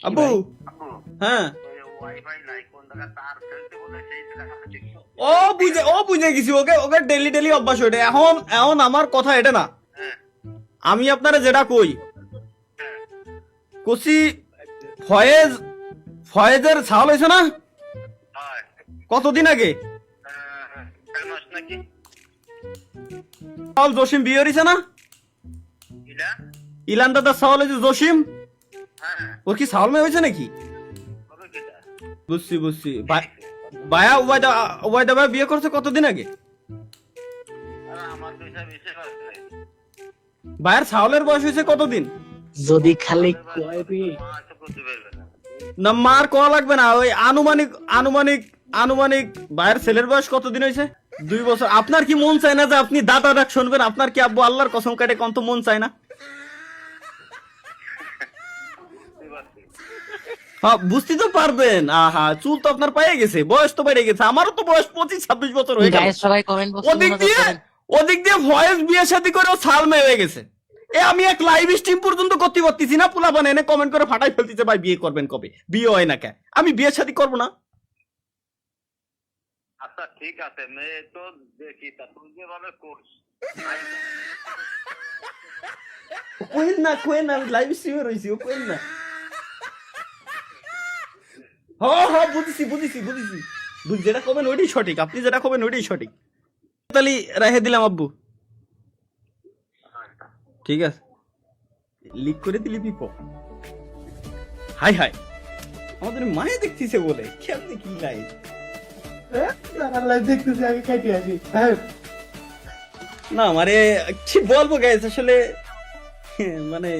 আব্বু হ্যাঁ। ও বুঝে ও বুঝে গেছি ওকে ওকে ডেলি ডেলি অভ্যাস ওইটা এখন এখন আমার কথা এটা না। আমি আপনারা যেটা কই কষি ফয়েজ ফয়েজের ছাল হয়েছে না? কতদিন আগে? মাস জসিম বিয়ে হয়েছে না? ইলা? ইলান দাদার ছাল হয়েছে জসিম? হ্যাঁ। ওর কি ছাল মেয়ে হয়েছে নাকি? বুঝছি বুঝছি। ভাইয়া ওবায়দা ওবায়দা ভাই বিয়ে করছে কতদিন আগে? ভাইয়ের ছাওলের বয়স হয়েছে কতদিন? যদি খালি না মার কোয়া লাগবে না। ওই আনুমানিক আনুমানিক আনুমানিক ভাইয়ের ছেলের বয়স কতদিন হয়েছে? দুই বছর। আপনার কি মন চায় না যে আপনি দাদা ডাক শুনবেন? আপনার কি আব্বু আল্লাহর কসম কাটে কত মন চায় না বুঝতে পারছি হ্যাঁ বুঝতে তো পারবেন। আহা চুল তো আপনার পায়ে গেছে বয়স তো বেড়ে গেছে আমারও তো বয়স পঁচিশ ছাব্বিশ বছর হয়ে গায়ের সবাই কমেন্ট ওদিক দিয়ে ওদিক দিয়ে ভয়েস বিয়ে শাদী করে ও ছাল মেয়ে হয়ে গেছে। এ আমি এক লাইভ স্ট্রিম পর্যন্ত করতে পারতেছি না পোলা বানে এনে কমেন্ট করে ফাটাই ফেলতেছে ভাই বিয়ে করবেন কবে? বিয়ে হয় না কে আমি বিয়ে শাদী করব না? আচ্ছা ঠিক আছে মেয়ে তো দেখি তা তুই যেভাবে কোর্স কোয়েন না কোয়েন না আমি লাইভ স্ট্রিমে রয়েছি ও কোয়েন না। হ্যাঁ হ্যাঁ বুঝেছি বুঝেছি বুঝেছি। যেটা করবেন ওইটাই সঠিক, আপনি যেটা করবেন ওইটাই সঠিক। তাহলে রেখে দিলাম আব্বু। ঠিক আছে। লিক করে দিলি পিপ। Hi hi. আমাদের মায়ে দেখতেছে বলে। কেমনি কি লাইভ দেখতেছি হ্যাঁ না মানে কি বলব গাইস আসলে মানে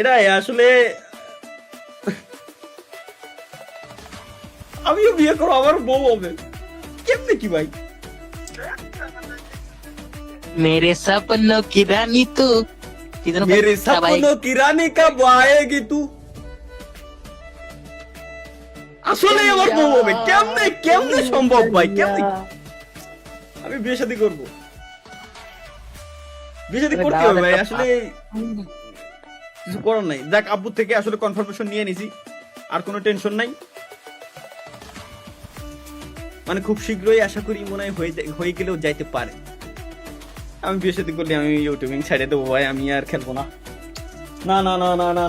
এরাই আসলে আমিও বিয়ে করব আমার বউ হবে। কেমনে কি ভাই? মেরে সপনো কি রানী তু? মেরে সপনো কি রানী কব আয়েগি তু? আসলে আমার বউ হবে। কেমনে কেমনে সম্ভব ভাই? কেমনে? আমি বিয়ে শাদী করব। বিয়ে শাদী করতে হবে ভাই আসলে কিছু করার নাই। যাক আব্বু থেকে আসলে কনফার্মেশন নিয়ে নিছি। আর কোনো টেনশন নাই। মানে খুব শীঘ্রই আশা করি মনে হয় হয়ে গেলেও যাইতে পারে। আমি বিয়ে সাথে করলে আমি ইউটিউবিং ছেড়ে দেবো ভাই, আমি আর খেলব না না না না না না।